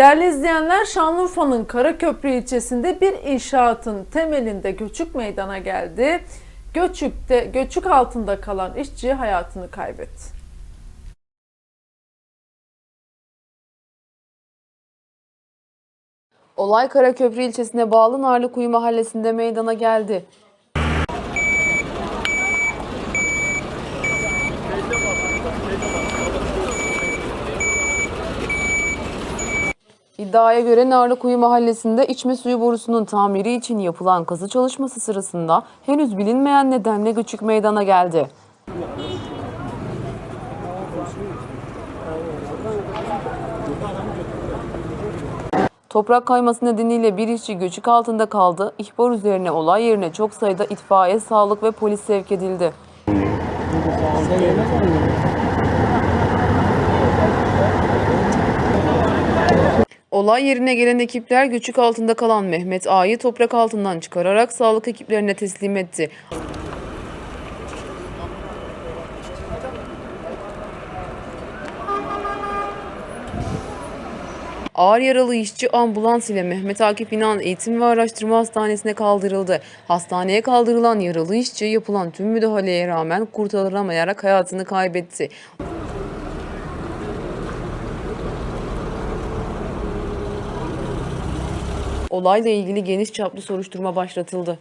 Değerli izleyenler Şanlıurfa'nın Karaköprü ilçesinde bir inşaatın temelinde göçük meydana geldi. Göçükte göçük altında kalan işçi hayatını kaybetti. Olay Karaköprü ilçesine bağlı Narlıkuyu mahallesinde meydana geldi. İddiaya göre Narlıkuyu mahallesinde içme suyu borusunun tamiri için yapılan kazı çalışması sırasında henüz bilinmeyen nedenle göçük meydana geldi. Toprak kayması nedeniyle bir işçi göçük altında kaldı. İhbar üzerine olay yerine çok sayıda itfaiye, sağlık ve polis sevk edildi. Olay yerine gelen ekipler göçük altında kalan Mehmet Ağa'yı toprak altından çıkararak sağlık ekiplerine teslim etti. Ağır yaralı işçi ambulans ile Mehmet Akif İnan Eğitim ve Araştırma Hastanesi'ne kaldırıldı. Hastaneye kaldırılan yaralı işçi yapılan tüm müdahaleye rağmen kurtarılamayarak hayatını kaybetti. Olayla ilgili geniş çaplı soruşturma başlatıldı.